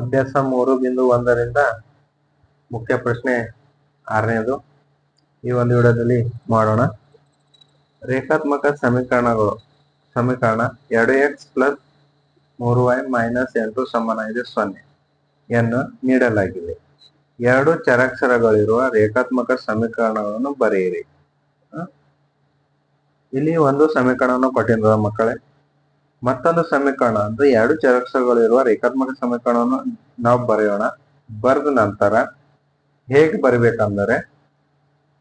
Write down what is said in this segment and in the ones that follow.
ಅಭ್ಯಾಸ ಮೂರು ಬಿಂದು ಒಂದರಿಂದ ಮುಖ್ಯ ಪ್ರಶ್ನೆ ಆರನೇದು ಈ ಒಂದು ವಿಡಿಯೋದಲ್ಲಿ ಮಾಡೋಣ. ರೇಖಾತ್ಮಕ ಸಮೀಕರಣಗಳು. ಸಮೀಕರಣ ಎರಡು ಎಕ್ಸ್ ಪ್ಲಸ್ ಮೂರು ವೈ ಮೈನಸ್ ಎಂಟು ಸಮಾನ ಇದೆ ಸೊನ್ನೆ. ಯನ್ನು ನೀಡಲಾಗಿದೆ. ಎರಡು ಚರಾಕ್ಷರಗಳಿರುವ ರೇಖಾತ್ಮಕ ಸಮೀಕರಣಗಳನ್ನು ಬರೆಯಿರಿ. ಇಲ್ಲಿ ಒಂದು ಸಮೀಕರಣವನ್ನು ಕೊಟ್ಟಿದ್ದಾರೆ ಮಕ್ಕಳೇ ಮತ್ತೊಂದು ಸಮೀಕರಣ ಅಂದ್ರೆ ಎರಡು ಚರಕ್ಷಗಳಿರುವ ರೇಖಾತ್ಮಕ ಸಮೀಕರಣವನ್ನು ನಾವು ಬರೆಯೋಣ. ಬರೆದ ನಂತರ ಹೇಗೆ ಬರಿಬೇಕಂದರೆ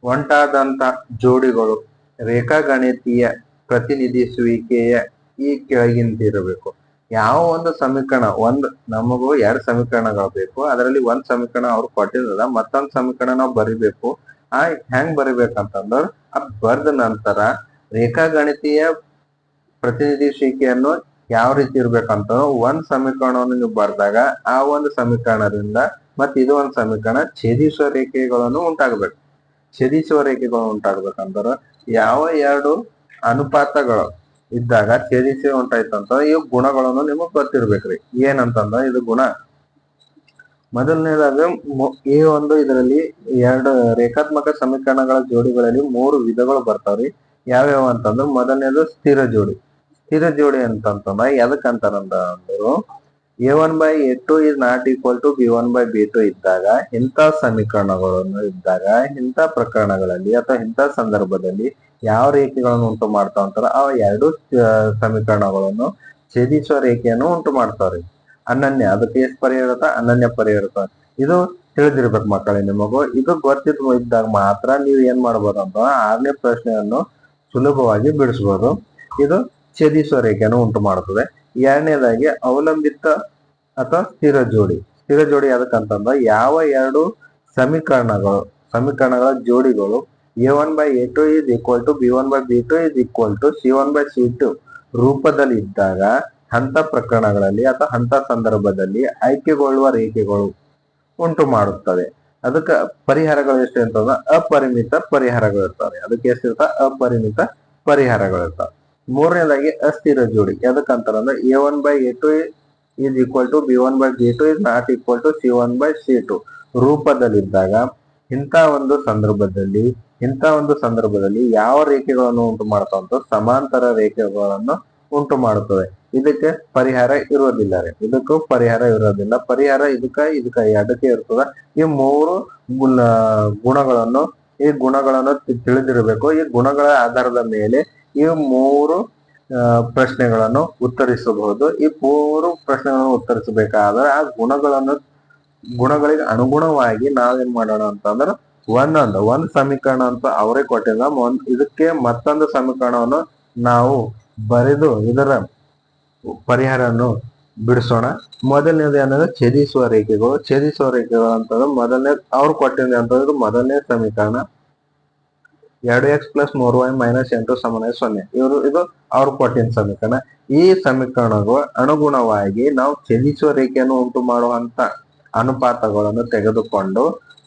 ಒಂಟಾದಂತ ಜೋಡಿಗಳು ರೇಖಾಗಣಿತೀಯ ಪ್ರತಿನಿಧಿಸುವಿಕೆಯ ಈ ಕೆಳಗಿಂದಿರಬೇಕು. ಯಾವ ಒಂದು ಸಮೀಕರಣ, ಒಂದು ನಮಗೂ ಎರಡು ಸಮೀಕರಣಗಳು ಬೇಕು. ಅದರಲ್ಲಿ ಒಂದು ಸಮೀಕರಣ ಅವ್ರು ಕೊಟ್ಟಿರಲ್ಲ ಮತ್ತೊಂದು ಸಮೀಕರಣ ನಾವು ಬರಿಬೇಕು. ಆ, ಹೆಂಗ್ ಬರಿಬೇಕಂತಂದ್ರ, ಆ ಬರೆದ ನಂತರ ರೇಖಾಗಣಿತೀಯ ಪ್ರತಿನಿಧಿಸುವಿಕೆಯನ್ನು ಯಾವ ರೀತಿ ಇರ್ಬೇಕಂತ ಒಂದ್ ಸಮೀಕರಣವನ್ನು ನೀವು ಬರೆದಾಗ ಆ ಒಂದು ಸಮೀಕರಣದಿಂದ ಮತ್ತೆ ಇದು ಒಂದು ಸಮೀಕರಣ ಛೇದಿಸುವ ರೇಖೆಗಳನ್ನು ಉಂಟಾಗಬೇಕು. ಛೇದಿಸುವ ರೇಖೆಗಳು ಉಂಟಾಗ್ಬೇಕಂದ್ರ ಯಾವ ಎರಡು ಅನುಪಾತಗಳು ಇದ್ದಾಗ ಛೇದಿಸಿ ಉಂಟಾಯ್ತಂತ ಈ ಗುಣಗಳನ್ನು ನಿಮಗ್ ಗೊತ್ತಿರ್ಬೇಕ್ರಿ. ಏನಂತಂದ್ರ ಇದು ಗುಣ. ಮೊದಲನೇದಾಗಿ ಈ ಒಂದು ಇದರಲ್ಲಿ ಎರಡು ರೇಖಾತ್ಮಕ ಸಮೀಕರಣಗಳ ಜೋಡಿಗಳಲ್ಲಿ ಮೂರು ವಿಧಗಳು ಬರ್ತಾವ್ರಿ. ಯಾವ್ಯಾವ ಅಂತಂದ್ರೆ ಮೊದಲನೇದು ಸ್ಥಿರ ಜೋಡಿ. ಸ್ಥಿರ ಜೋಡಿ ಅಂತಂತಂದ್ರೆ ಎದಕ್ ಅಂತಾರಂದ್ರ ಅಂದ್ರು A one by A two is not equal to B one by B two ಇದ್ದಾಗ, ಇಂಥ ಸಮೀಕರಣಗಳನ್ನು ಇದ್ದಾಗ, ಇಂಥ ಪ್ರಕರಣಗಳಲ್ಲಿ ಅಥವಾ ಇಂಥ ಸಂದರ್ಭದಲ್ಲಿ ಯಾವ ರೇಖೆಗಳನ್ನು ಉಂಟು ಮಾಡ್ತಾವ ಅಂತಾರ ಆ ಎರಡು ಸಮೀಕರಣಗಳನ್ನು ಛೇದಿಸುವ ರೇಖೆಯನ್ನು ಉಂಟು ಮಾಡ್ತಾವ್ರಿ. ಅನನ್ಯ, ಅದಕ್ಕೆ ಎಷ್ಟು ಪರಿಹಾರ ಇರುತ್ತ? ಅನನ್ಯ ಪರಿಹಾರ ಇರುತ್ತ. ಇದು ತಿಳಿದಿರ್ಬೇಕು ಮಕ್ಕಳೇ ನಿಮಗೂ. ಇದು ಗೊತ್ತಿದ್ ಇದ್ದಾಗ ಮಾತ್ರ ನೀವು ಏನ್ ಮಾಡ್ಬೋದು ಅಂತ ಆರನೇ ಪ್ರಶ್ನೆಯನ್ನು ಸುಲಭವಾಗಿ ಬಿಡಿಸ್ಬೋದು. ಇದು ಛೇದಿಸುವ ರೇಖೆಯನ್ನು ಉಂಟು ಮಾಡುತ್ತದೆ. ಎರಡನೇದಾಗಿ ಅವಲಂಬಿತ ಅಥವಾ ಸ್ಥಿರ ಜೋಡಿ. ಸ್ಥಿರ ಜೋಡಿ ಯಾವ್ದಕ್ಕಂತಂದ್ರ ಯಾವ ಎರಡು ಸಮೀಕರಣಗಳು, ಸಮೀಕರಣಗಳ ಜೋಡಿಗಳು A one by A two is equal to B one by B two is equal to C one by C two ರೂಪದಲ್ಲಿ ಇದ್ದಾಗ ಅಂತ ಪ್ರಕರಣಗಳಲ್ಲಿ ಅಥವಾ ಅಂತ ಸಂದರ್ಭದಲ್ಲಿ ಆಯ್ಕೆಗೊಳ್ಳುವ ರೇಖೆಗಳು ಉಂಟು ಮಾಡುತ್ತವೆ. ಅದಕ್ಕೆ ಪರಿಹಾರಗಳು ಎಷ್ಟು ಅಂತಂದ್ರೆ ಅಪರಿಮಿತ ಪರಿಹಾರಗಳಿರ್ತವೆ ಅದಕ್ಕೆ ಎಷ್ಟಿರ್ತಾವ ಅಪರಿಮಿತ ಪರಿಹಾರಗಳು ಇರ್ತಾವೆ. ಮೂರನೇದಾಗಿ ಅಸ್ಥಿರ ಜೋಡಿ. ಎದಕ್ಕಂತಾರಂದ್ರೆ A one by A two is equal to B one by G two is not equal to C one by C two ರೂಪದಲ್ಲಿದ್ದಾಗ ಇಂಥ ಒಂದು ಸಂದರ್ಭದಲ್ಲಿ, ಇಂಥ ಒಂದು ಸಂದರ್ಭದಲ್ಲಿ ಯಾವ ರೇಖೆಗಳನ್ನು ಉಂಟು ಮಾಡ್ತಾವಂತ ಸಮಾಂತರ ರೇಖೆಗಳನ್ನು ಉಂಟು ಮಾಡುತ್ತವೆ. ಇದಕ್ಕೆ ಪರಿಹಾರ ಇರೋದಿಲ್ಲ ರೀ. ಇದಕ್ಕೂ ಪರಿಹಾರ ಇರೋದಿಲ್ಲ. ಪರಿಹಾರ ಇದಕ್ಕ ಇದಕ್ಕ ಎರಡಕ್ಕೆ ಇರ್ತದ. ಈ ಮೂರು ಗುಣ, ಗುಣಗಳನ್ನು, ಈ ಗುಣಗಳನ್ನು ತಿಳಿದಿರಬೇಕು. ಈ ಗುಣಗಳ ಆಧಾರದ ಮೇಲೆ ಈ ಮೂರು ಪ್ರಶ್ನೆಗಳನ್ನು ಉತ್ತರಿಸಬಹುದು. ಈ ಮೂರು ಪ್ರಶ್ನೆಗಳನ್ನು ಉತ್ತರಿಸಬೇಕಾದ್ರೆ ಆ ಗುಣಗಳನ್ನು, ಗುಣಗಳಿಗೆ ಅನುಗುಣವಾಗಿ ನಾವೇನ್ ಮಾಡೋಣ ಅಂತಂದ್ರೆ, ಒಂದೊಂದು, ಒಂದ್ ಸಮೀಕರಣ ಅಂತ ಅವರೇ ಕೊಟ್ಟಿಲ್ಲ, ಒಂದ್, ಇದಕ್ಕೆ ಮತ್ತೊಂದು ಸಮೀಕರಣವನ್ನು ನಾವು ಬರೆದು ಇದರ ಪರಿಹಾರವನ್ನು ಬಿಡಿಸೋಣ. ಮೊದಲನೇದು ಏನಂದ್ರೆ ಛೇದಿಸುವ ರೇಖೆಗಳು. ಛೇದಿಸುವ ರೇಖೆಗಳು ಅಂತಂದ್ರೆ ಮೊದಲನೇ ಅವ್ರು ಕೊಟ್ಟಿದ್ದೆ ಅಂತಂದ್ರೆ ಮೊದಲನೇ ಸಮೀಕರಣ. ಎರಡು ಎಕ್ಸ್ ಪ್ಲಸ್ ಮೂರು ವೈ ಮೈನಸ್ ಎಂಟು ಸಮಾನ ಸೊನ್ನೆ. ಇವರು ಇದು ಅವ್ರು ಕೊಟ್ಟಿನ ಸಮೀಕರಣ. ಈ ಸಮೀಕರಣಗಳು ಅನುಗುಣವಾಗಿ ನಾವು ಚಲಿಸುವ ರೇಖೆಯನ್ನು ಉಂಟು ಮಾಡುವಂತ ಅನುಪಾತಗಳನ್ನು ತೆಗೆದುಕೊಂಡು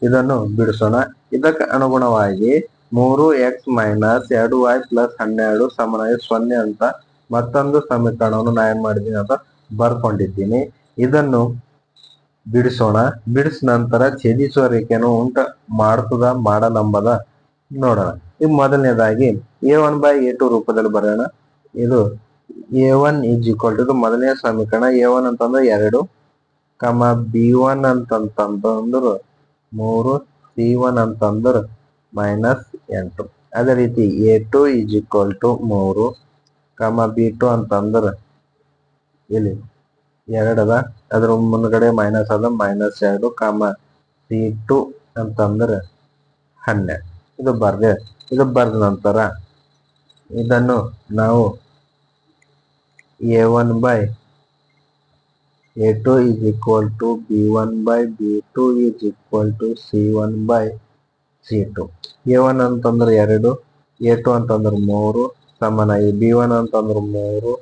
ಇದನ್ನು ಬಿಡಿಸೋಣ. ಇದಕ್ಕೆ ಅನುಗುಣವಾಗಿ ಮೂರು ಎಕ್ಸ್ ಮೈನಸ್ ಎರಡು ವೈ ಪ್ಲಸ್ ಹನ್ನೆರಡು ಸಮಾನ ಸೊನ್ನೆ ಅಂತ ಮತ್ತೊಂದು ಸಮೀಕರಣವನ್ನು ನಾ ಏನ್ ಮಾಡಿದ್ದೀನಿ ಅಂತ ಬರ್ಕೊಂಡಿದ್ದೀನಿ. ಇದನ್ನು ಬಿಡಿಸೋಣ. ಬಿಡಿಸ ನಂತರ ಛೇದಿಸುವ ರೇಖೆಯನ್ನು ಉಂಟು ಮಾಡ್ತದ ಮಾಡಲಂಬದ ನೋಡೋಣ. ಈಗ ಮೊದಲನೇದಾಗಿ A one by A two ರೂಪದಲ್ಲಿ ಬರೆಯೋಣ ಇದು A one is equal to ಮೊದಲನೇ ಸಮೀಕರಣ. ಎ ಒನ್ ಅಂತಂದ್ರೆ ಎರಡು ಕಮ ಬಿ ಒನ್ ಅಂತಂತಂದ್ರೆ ಮೂರು ಸಿ ಒನ್ ಅಂತಂದ್ರೆ ಮೈನಸ್ ಎಂಟು. ಅದೇ ರೀತಿ A two is equal to ಮೂರು ಕಮ ಬಿ ಟು ಅಂತಂದ್ರೆ ಇಲ್ಲಿ ಎರಡದ ಅದ್ರ ಮುಂದ್ಗಡೆ ಮೈನಸ್ ಅದ ಮೈನಸ್ ಎರಡು ಕಮ ಸಿ ಟು ಅಂತಂದ್ರೆ ಹನ್ನೆರಡು. ಇದು ಬರ್ದೆ ಇದು ಬರ್ದ ನಂತರ ಇದನ್ನು ನಾವು A one by A two is equal to B one by B two is equal to C one by C two. A one ಅಂತಂದ್ರೆ ಎರಡು, ಎ ಟು ಅಂತಂದ್ರೆ ಮೂರು, ಸಮಾನ ಬಿ ಒನ್ ಅಂತಂದ್ರೆ ಮೂರು,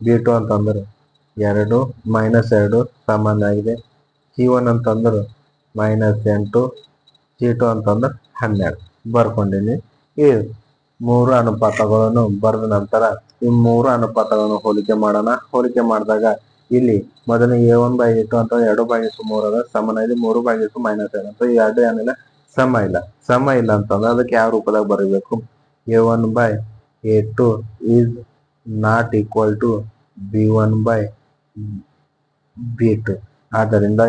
ಬಿ ಟು ಅಂತಂದ್ರೆ ಎರಡು, ಮೈನಸ್ ಎರಡು, ಸಮಾನ ಆಗಿದೆ. ಸಿ ಒನ್ ಅಂತಂದ್ರೆ ಮೈನಸ್ ಎಂಟು, ಸಿ ಟು ಅಂತಂದ್ರೆ ಹನ್ನೆರಡು. ಬರ್ಕೊಂಡಿನಿ. ಈ ಮೂರು ಅನುಪಾತಗಳನ್ನು ಬರೆದ ನಂತರ ಈ ಮೂರು ಅನುಪಾತಗಳನ್ನು ಹೋಲಿಕೆ ಮಾಡೋಣ. ಹೋಲಿಕೆ ಮಾಡಿದಾಗ ಇಲ್ಲಿ ಮೊದಲ ಎ ಒನ್ ಬೈ ಟು ಅಂತ ಎರಡು ಬಾಗಿಸು ಮೂರು ಅದ. ಸಮನ ಇದೆ ಮೂರು ಬಾಗಿಸು ಮೈನಸ್ ಏನ್ ಅಂತ ಎರಡು ಏನಿಲ್ಲ ಸಮ ಇಲ್ಲ. ಸಮ ಇಲ್ಲ ಅಂತಂದ್ರೆ ಅದಕ್ಕೆ ಯಾವ ರೂಪದಾಗ ಬರೀಬೇಕು? A one by A two is not equal to B one by B two ಆದ್ದರಿಂದ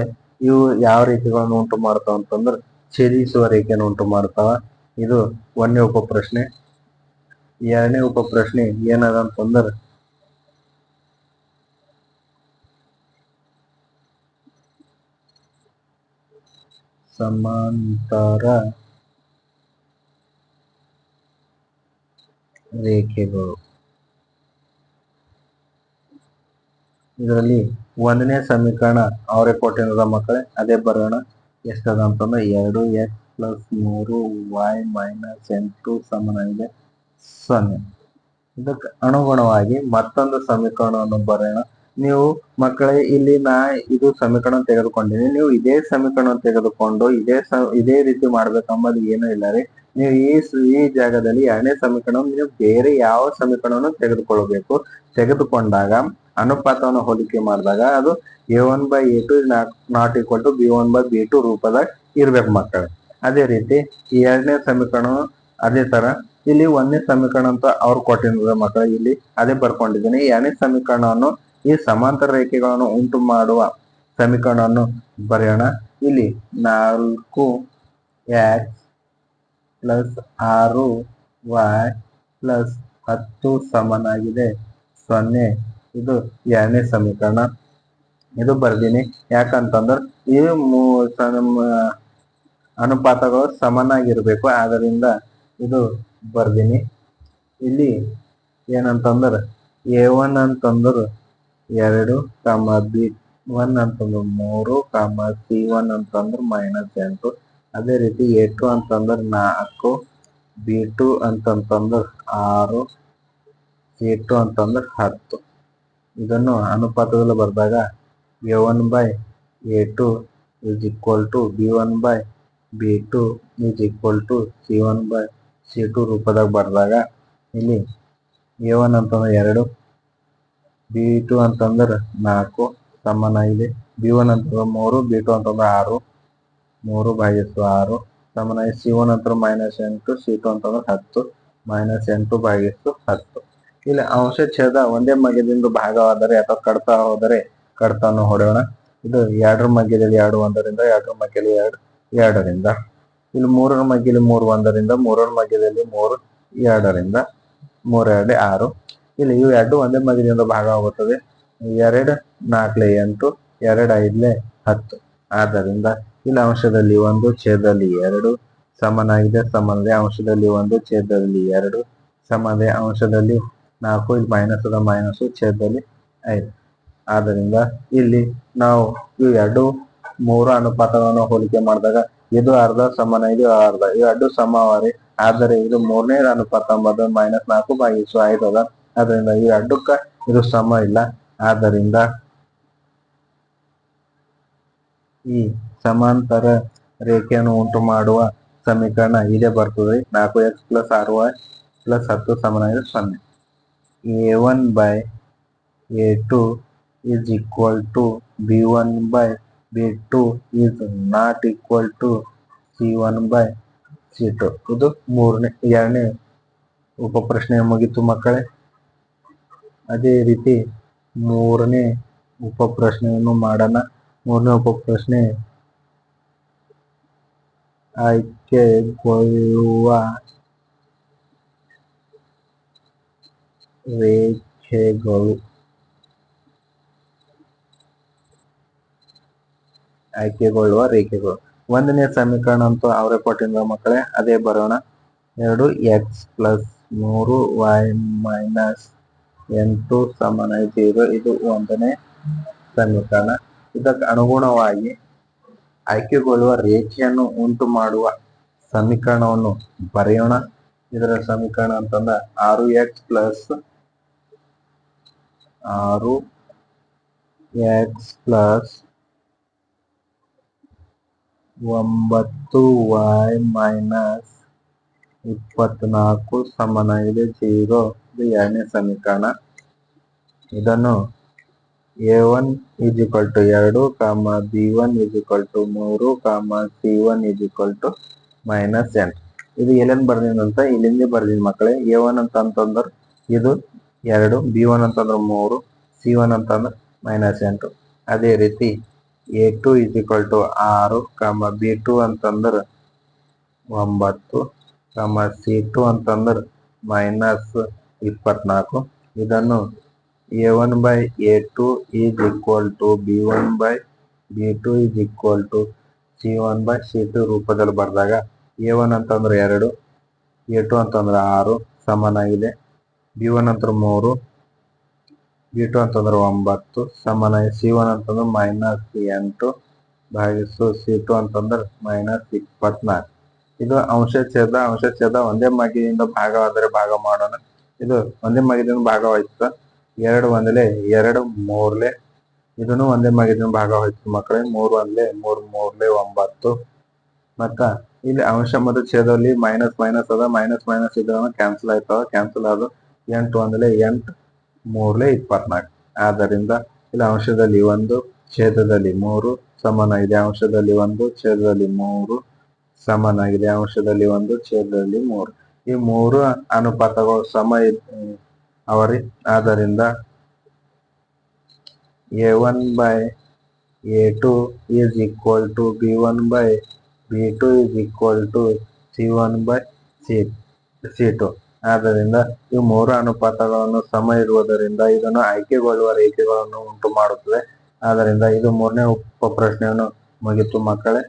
ಇವು ಯಾವ ರೇಖೆಗಳನ್ನು ಉಂಟು ಮಾಡ್ತಾವ ಅಂತಂದ್ರೆ, ಛೇದಿಸುವ ರೇಖೆಯನ್ನು ಉಂಟು ಮಾಡ್ತಾವ ಇದು ಒಂದನೇ ಉಪ ಪ್ರಶ್ನೆ ಎರಡನೇ ಉಪ ಪ್ರಶ್ನೆ ಏನದ ಅಂತಂದ್ರೆ ಸಮಾಂತರ ರೇಖೆಗಳು. ಇದರಲ್ಲಿ ಒಂದನೇ ಸಮೀಕರಣ ಅವರೇ ಕೊಟ್ಟಿರೋದ ಮಕ್ಕಳೇ, ಅದೇ ಬರೋಣ. ಎಷ್ಟದ ಅಂತಂದ್ರೆ ಎರಡು ಎಕ್ಸ್ ಪ್ಲಸ್ ಮೂರು ವೈ ಮೈನಸ್ ಎಂಟು ಸಮನಾಗಿದೆ ಸೊನ್ನೆ. ಇದಕ್ಕೆ ಅನುಗುಣವಾಗಿ ಮತ್ತೊಂದು ಸಮೀಕರಣವನ್ನು ಬರೆಯೋಣ. ನೀವು ಮಕ್ಕಳೇ, ಇಲ್ಲಿ ನಾ ಇದು ಸಮೀಕರಣ ತೆಗೆದುಕೊಂಡಿನಿ. ನೀವು ಇದೇ ಸಮೀಕರಣ ತೆಗೆದುಕೊಂಡು ಇದೇ ಇದೇ ರೀತಿ ಮಾಡ್ಬೇಕಂಬುದು ಏನೂ ಇಲ್ಲ ರೀ. ನೀವು ಈ ಈ ಜಾಗದಲ್ಲಿ ಎರಡನೇ ಸಮೀಕರಣ ನೀವು ಬೇರೆ ಯಾವ ಸಮೀಕರಣವನ್ನು ತೆಗೆದುಕೊಳ್ಬೇಕು ತೆಗೆದುಕೊಂಡಾಗ ಅನುಪಾತವನ್ನು ಹೋಲಿಕೆ ಮಾಡಿದಾಗ ಅದು A one by A two not equal to B one by B two ರೂಪದಾಗ ಇರ್ಬೇಕು ಮಕ್ಕಳು. ಅದೇ ರೀತಿ ಎರಡನೇ ಸಮೀಕರಣ ಅದೇ ತರ ಇಲ್ಲಿ ಒಂದನೇ ಸಮೀಕರಣ ಅಂತ ಅವ್ರು ಕೊಟ್ಟಿರೋದ ಮಕ್ಕಳು, ಇಲ್ಲಿ ಅದೇ ಬರ್ಕೊಂಡಿದ್ದೀನಿ. ಎರಡನೇ ಸಮೀಕರಣವನ್ನು ಈ ಸಮಾಂತರ ರೇಖೆಗಳನ್ನು ಉಂಟು ಮಾಡುವ ಸಮೀಕರಣವನ್ನು ಬರೆಯೋಣ. ಇಲ್ಲಿ ನಾಲ್ಕು ಎಕ್ಸ್ ಪ್ಲಸ್ ಆರು ವೈ ಪ್ಲಸ್ ಹತ್ತು ಸಮನಾಗಿದೆ. ಸೊನ್ನೆ ಇದು ಎರಡನೇ ಸಮೀಕರಣ. ಇದು ಬರ್ದೀನಿ. ಯಾಕಂತಂದ್ರೆ ಈ ಮೂ ಅನುಪಾತಗಳು ಸಮನಾಗಿರ್ಬೇಕು. ಆದ್ದರಿಂದ ಇದು ಬರ್ದೀನಿ. ಇಲ್ಲಿ ಏನಂತಂದ್ರೆ ಎ ಒನ್ ಅಂತಂದ್ರೆ ಎರಡು ಕಾಮ ಬಿ ಒನ್ ಅಂತಂದ್ರೆ ಮೂರು ಕಾಮ ಸಿ ಒನ್ ಅಂತಂದ್ರೆ ಮೈನಸ್ ಎಂಟು. ಅದೇ ರೀತಿ ಎ ಟು ಅಂತಂದ್ರೆ ನಾಲ್ಕು, ಬಿ ಟು ಅಂತಂತಂದ್ರೆ ಆರು ಸಿ ಟು ಅಂತಂದ್ರೆ ಹತ್ತು. ಇದನ್ನು ಅನುಪಾತದಲ್ಲಿ ಬರೆದಾಗ A one by A two is equal to B one by B two is equal to C one by C two ರೂಪದಾಗ ಬರೆದಾಗ ಇಲ್ಲಿ ಎ ಒನ್ ಅಂತಂದ್ರೆ ಎರಡು ಬಿ ಟು ಅಂತಂದ್ರೆ ನಾಲ್ಕು ಸಮನಾಗಿದೆ ಬಿ ಒನ್ ಅಂತಂದ್ರೆ ಮೂರು ಬಿ ಟು ಅಂತಂದ್ರೆ ಆರು, ಮೂರು ಭಾಗಿಸು ಆರು ಸಮನಾಗಿ ಸಿ ಒನ್ ಅಂತಂದ್ರೆ ಮೈನಸ್ ಎಂಟು ಸಿ ಟು ಅಂತಂದ್ರೆ ಹತ್ತು ಮೈನಸ್ ಎಂಟು ಭಾಗಿಸು ಹತ್ತು. ಇಲ್ಲಿ ಅಂಶ ಛೇದ ಒಂದೇ ಮಗ್ಯದಿಂದ ಭಾಗವಾದರೆ ಅಥವಾ ಕಡ್ತಾ ಹೋದರೆ ಕಡ್ತಾನು ಹೊಡೆಯೋಣ. ಇದು ಎರಡರ ಮಗ್ಯದಲ್ಲಿ ಎರಡು ಒಂದರಿಂದ, ಎರಡರ ಮಗ್ಯದಲ್ಲಿ ಎರಡು, ಎರಡರಿಂದ. ಇಲ್ಲಿ ಮೂರರ ಮಧ್ಯದಲ್ಲಿ ಮೂರು ಒಂದರಿಂದ, ಮೂರರ ಮಗ್ಯದಲ್ಲಿ ಮೂರು, ಎರಡರಿಂದ, ಮೂರು, ಎರಡು, ಆರು. ಇಲ್ಲಿ ಇವು ಎರಡು ಒಂದೇ ಮಗ್ಯದಿಂದ ಭಾಗವಾಗುತ್ತದೆ ಎರಡು, ನಾಲ್ಕಲೆ ಎಂಟು, ಎರಡು, ಐದಲೆ ಹತ್ತು. ಆದ್ದರಿಂದ ಇಲ್ಲಿ ಅಂಶದಲ್ಲಿ ಒಂದು, ಛೇದದಲ್ಲಿ ಎರಡು. ಸಮನಾಗಿದೆ, ಸಮನದೇ ಅಂಶದಲ್ಲಿ ಒಂದು, ಛೇದದಲ್ಲಿ ಎರಡು. ಸಮದೆ ಅಂಶದಲ್ಲಿ ನಾಲ್ಕು ಇಲ್ಲಿ ಮೈನಸ್ ಅದ ಮೈನಸ್ ಛೇದದಲ್ಲಿ ಐದು. ಆದ್ದರಿಂದ ಇಲ್ಲಿ ನಾವು ಇವು ಎರಡು ಮೂರು ಅನುಪಾತಗಳನ್ನು ಹೋಲಿಕೆ ಮಾಡಿದಾಗ ಇದು ಅರ್ಧ ಸಮಾನ, ಇದು ಅರ್ಧ. ಇದು ಎರಡು ಸಮವಾರಿ ಆದರೆ ಇದು ಮೂರನೇ ಅನುಪಾತ ಅಂಬುದು ಮೈನಸ್ ನಾಲ್ಕು ಭಾಗಿಸು ಐದು ಅದ. ಅದರಿಂದ ಈ ಎರಡಕ್ಕ ಇದು ಸಮ ಇಲ್ಲ. ಆದ್ದರಿಂದ ಈ ಸಮಾಂತರ ರೇಖೆಯನ್ನು ಉಂಟು ಮಾಡುವ ಸಮೀಕರಣ ಇದೇ ಬರ್ತದೆ. ನಾಲ್ಕು ಎಕ್ಸ್ ಪ್ಲಸ್ ಆರು ವೈ ಪ್ಲಸ್ ಹತ್ತು ಸಮನಾಗಿದೆ ಸೊನ್ನೆ. A one by A two is equal to b1 by b2 is not equal to c1 by c2 ಇದು ಮೂರನೇ, ಎರಡನೇ ಉಪ ಪ್ರಶ್ನೆ ಮುಗೀತು ಮಕ್ಕಳೇ. ಅದೇ ರೀತಿ ಮೂರನೇ ಉಪ ಪ್ರಶ್ನೆಯನ್ನು ಮಾಡೋಣ. ಮೂರನೇ ಉಪ ಪ್ರಶ್ನೆ ಆಯ್ಕೆಗೊಳ್ಳುವ ರೇಖೆಗಳು ಆಯ್ಕೆಗೊಳ್ಳುವ ರೇಖೆಗಳು ಒಂದನೇ ಸಮೀಕರಣ ಅಂತೂ ಅವರೇ ಕೊಟ್ಟಿರುವ ಮಕ್ಕಳೇ. ಅದೇ ಬರೋಣ. ಎರಡು ಎಕ್ಸ್ ಪ್ಲಸ್ ಮೂರು ವೈ ಮೈನಸ್ ಎಂಟು ಸಮಾನ ಜೀರೋ. ಇದು ಒಂದನೇ ಸಮೀಕರಣ. ಇದಕ್ಕೆ ಅನುಗುಣವಾಗಿ ಆಯ್ಕೆಗೊಳ್ಳುವ ರೇಖೆಯನ್ನು ಉಂಟು ಮಾಡುವ ಸಮೀಕರಣವನ್ನು ಬರೆಯೋಣ. ಇದರ ಸಮೀಕರಣ ಅಂತಂದ ಆರು ಎಕ್ಸ್ ಪ್ಲಸ್ ಆರು ಎಕ್ಸ್ ಪ್ಲಸ್ ಒಂಬತ್ತು ವೈ ಮೈನಸ್ ಇಪ್ಪತ್ನಾಲ್ಕು ಸಮಾನ ಇದೆ ಜೀರೋ ಇದು ಎರಡನೇ ಸಮೀಕರಣ ಇದನ್ನು ಆಯ್ಕೆಗೊಳ್ಳುವ ರೇಖೆಯನ್ನು ಉಂಟು ಮಾಡುವ ಸಮೀಕರಣ ಬರೆಯೋಣ ಇದರ ಸಮೀಕರಣ ಅಂತಂದ ಆರು ಎಕ್ಸ್ ಪ್ಲಸ್ ಆರು ವೈ ಮೈನಸ್ ಎಂಟು ಸಮಾನ ಜೀರೋ ಇದು ಒಂದನೇ ಸಮೀಕರಣ ಇದಕ್ಕೆ ಅನುಗುಣವಾಗಿ ಆಯ್ಕೆಗೊಳ್ಳುವ ರೇಖೆಯನ್ನು ಉಂಟು ಮಾಡುವ ಸಮೀಕರಣವನ್ನು ಬರೆಯೋಣ ಇದರ ಸಮೀಕರಣ ಅಂತಂದ ಆರು ಎಕ್ಸ್ ಪ್ಲಸ್ ಆರು ಎಕ್ಸ್ ಪ್ಲಸ್ ಒಂಬತ್ತು ವೈ ಮೈನಸ್ ಇಪ್ಪತ್ನಾಲ್ಕು ಸಮಾನ ಇದೆ ಜೀರೋ ಇದು ಎರಡನೇ ಸಮೀಕರಣ ಇದನ್ನು A one is equal to ಎರಡು comma B one is equal to ಮೂರು comma C one is equal to minus ಎಂಟು ಇದು ಎಲ್ಲೇನ್ ಬರ್ದೀನಿ ಅಂತ ಇಲ್ಲಿಂದ ಬರ್ದೀನಿ ಮಕ್ಕಳೇ ಎ ಒನ್ ಅಂತ ಅಂತಂದ್ರೆ ಇದು ಎರಡು ಬಿ ಒನ್ ಅಂತಂದ್ರೆ ಮೂರು ಸಿ ಒನ್ ಅಂತಂದ್ರೆ ಮೈನಸ್ ಎಂಟು. ಅದೇ ರೀತಿ A two is equal to ಆರು ಕಾಮ ಬಿ ಟು ಅಂತಂದ್ರೆ ಒಂಬತ್ತು ಕಾಮ ಸಿ ಟು ಅಂತಂದ್ರೆ ಮೈನಸ್ ಇಪ್ಪತ್ನಾಲ್ಕು. ಇದನ್ನು A one by A two is equal to B one by B two is equal to C one by C two ರೂಪದಲ್ಲಿ ಬರೆದಾಗ A one ಅಂತಂದ್ರೆ ಎರಡು ಎ ಟು ಅಂತಂದ್ರೆ ಆರು ಸಮನಾಗಿದೆ ಬಿ ಒನ್ ಅಂತಂದ್ರೆ ಮೂರು ಬಿ ಟು ಅಂತಂದ್ರೆ ಒಂಬತ್ತು ಸಮನಾಗಿ ಸಿ ಒನ್ ಅಂತಂದ್ರೆ ಮೈನಸ್ ಎಂಟು, ಭಾಗಿಸು ಸಿ ಟು ಅಂತಂದ್ರೆ ಮೈನಸ್ ಇಪ್ಪತ್ನಾಲ್ಕು. ಇದು ಅಂಶ ಛೇದ ಅಂಶ ಛೇದ ಒಂದೇ ಮಗಿಯಿಂದ ಭಾಗವಾದರೆ ಭಾಗ ಮಾಡೋಣ. ಇದು ಒಂದೇ ಮಗಿದಿಂದ ಭಾಗವಾಯ್ತು ಎರಡು ಒಂದಲೇ ಎರಡು ಮೂರ್ಲೆ, ಇದನ್ನು ಒಂದೇ ಮಗಿದಿಂದ ಭಾಗವಾಯ್ತು ಮಕ್ಕಳೇ. ಮೂರು ಒಂದ್ಲೆ, ಮೂರು ಮೂರ್ಲೆ, ಒಂಬತ್ತು. ಮತ್ತ ಇಲ್ಲಿ ಅಂಶ ಮತ್ತು ಛೇದಲ್ಲಿ ಮೈನಸ್ ಮೈನಸ್ ಅದ. ಮೈನಸ್ ಮೈನಸ್ ಇದನ್ನು ಕ್ಯಾನ್ಸಲ್ ಆಯ್ತದ. ಕ್ಯಾನ್ಸಲ್ ಆದ ಎಂಟು ಒಂದಲೆ ಎಂಟು, ಮೂರ್ಲೆ ಇಪ್ಪತ್ನಾಲ್ಕು. ಆದ್ದರಿಂದ ಇಲ್ಲಿ ಅಂಶದಲ್ಲಿ ಒಂದು, ಛೇದದಲ್ಲಿ ಮೂರು ಸಮನಾಗಿದೆ ಅಂಶದಲ್ಲಿ ಒಂದು, ಛೇದದಲ್ಲಿ ಮೂರು ಸಮನಾಗಿದೆ ಅಂಶದಲ್ಲಿ ಒಂದು, ಛೇದದಲ್ಲಿ ಮೂರು. ಈ ಮೂರು ಅನುಪಾತಗಳು ಸಮ ಅವರಿ. ಆದ್ದರಿಂದ A one by A two is equal to B one by B two is equal to C one by C C two. ಆದ್ದರಿಂದ ಈ ಮೂರು ಅನುಪಾತಗಳನ್ನು ಸಮ ಇರುವುದರಿಂದ ಇದನ್ನು ಆಯ್ಕೆಗೊಳ್ಳುವ ರೇಖೆಗಳನ್ನು ಉಂಟು ಮಾಡುತ್ತದೆ ಆದ್ದರಿಂದ ಇದು ಮೂರನೇ ಉಪ ಪ್ರಶ್ನೆಯನ್ನು ಮುಗಿತು ಮಕ್ಕಳೇ.